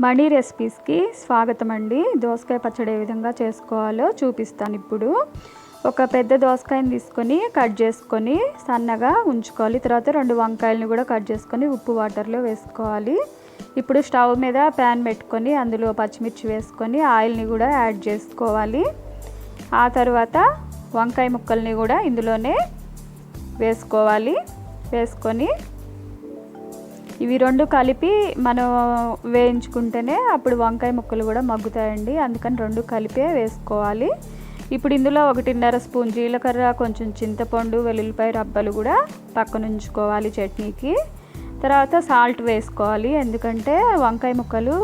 మణి రెసిపీస్కి స్వాగతం అండి దోసకాయ పచ్చడి ఏ విధంగా చేసుకోవాలో చూపిస్తాను ఇప్పుడు. ఒక పెద్ద దోసకాయని తీసుకొని కట్ చేసుకొని సన్నగా ఉంచుకోవాలి. తర్వాత రెండు వంకాయలను కూడా కట్ చేసుకొని ఉప్పు వాటర్లో వేసుకోవాలి. ఇప్పుడు స్టవ్ మీద ప్యాన్ పెట్టుకొని అందులో పచ్చిమిర్చి వేసుకొని ఆయిల్ని కూడా యాడ్ చేసుకోవాలి. ఆ తర్వాత వంకాయ ముక్కల్ని కూడా ఇందులోనే వేసుకోవాలి. వేసుకొని ఇవి రెండు కలిపి మనం వేయించుకుంటేనే అప్పుడు వంకాయ ముక్కలు కూడా మగ్గుతాయండి. అందుకని రెండు కలిపే వేసుకోవాలి. ఇప్పుడు ఇందులో ఒకటిన్నర స్పూన్ జీలకర్ర కొంచెం చింతపండు వెల్లుల్లిపాయ రబ్బలు కూడా పక్కన ఉంచుకోవాలి చట్నీకి. తర్వాత సాల్ట్ వేసుకోవాలి. ఎందుకంటే వంకాయ ముక్కలు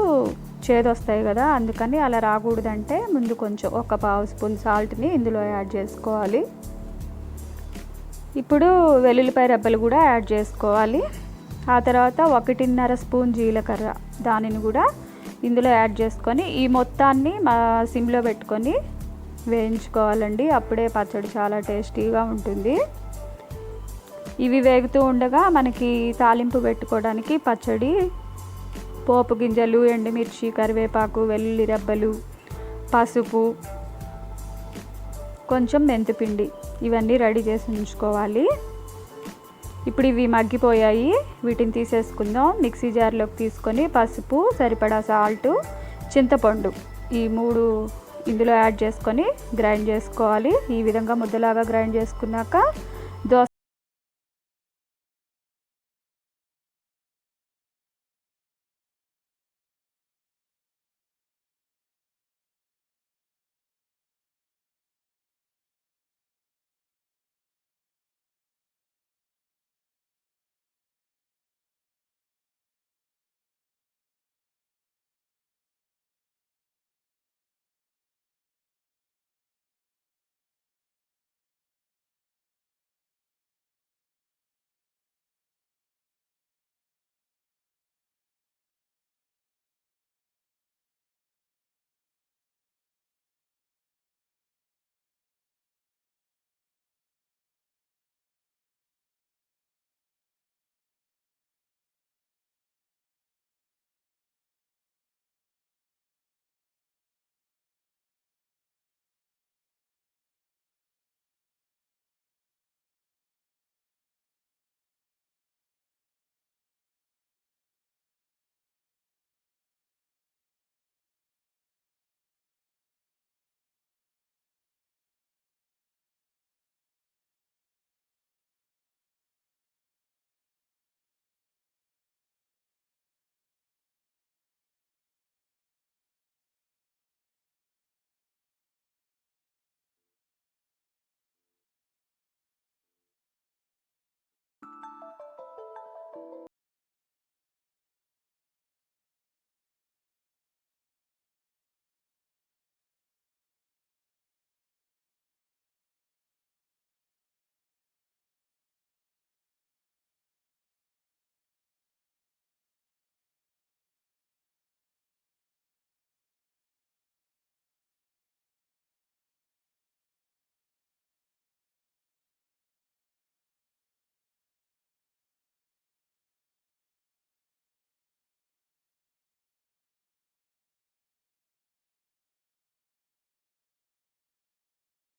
చేదొస్తాయి కదా అందుకని అలా రాకూడదంటే ముందు కొంచెం ఒక పావు స్పూన్ సాల్ట్ని ఇందులో యాడ్ చేసుకోవాలి. ఇప్పుడు వెల్లుల్లిపాయ రబ్బలు కూడా యాడ్ చేసుకోవాలి. ఆ తర్వాత ఒకటిన్నర స్పూన్ జీలకర్ర దానిని కూడా ఇందులో యాడ్ చేసుకొని ఈ మొత్తాన్ని మా సిమ్లో పెట్టుకొని వేయించుకోవాలండి. అప్పుడే పచ్చడి చాలా టేస్టీగా ఉంటుంది. ఇవి వేగుతూ ఉండగా మనకి తాలింపు పెట్టుకోవడానికి పచ్చడి పోపు గింజలు ఎండుమిర్చి కరివేపాకు వెల్లుల్లి రెబ్బలు పసుపు కొంచెం మెంతిపిండి ఇవన్నీ రెడీ చేసి ఉంచుకోవాలి. ఇప్పుడు ఇవి మగ్గిపోయాయి. వీటిని తీసేసుకుందాం. మిక్సీ జార్లోకి తీసుకొని పసుపు సరిపడా సాల్ట్ చింతపండు ఈ మూడు ఇందులో యాడ్ చేసుకొని గ్రైండ్ చేసుకోవాలి. ఈ విధంగా ముద్దలాగా గ్రైండ్ చేసుకున్నాక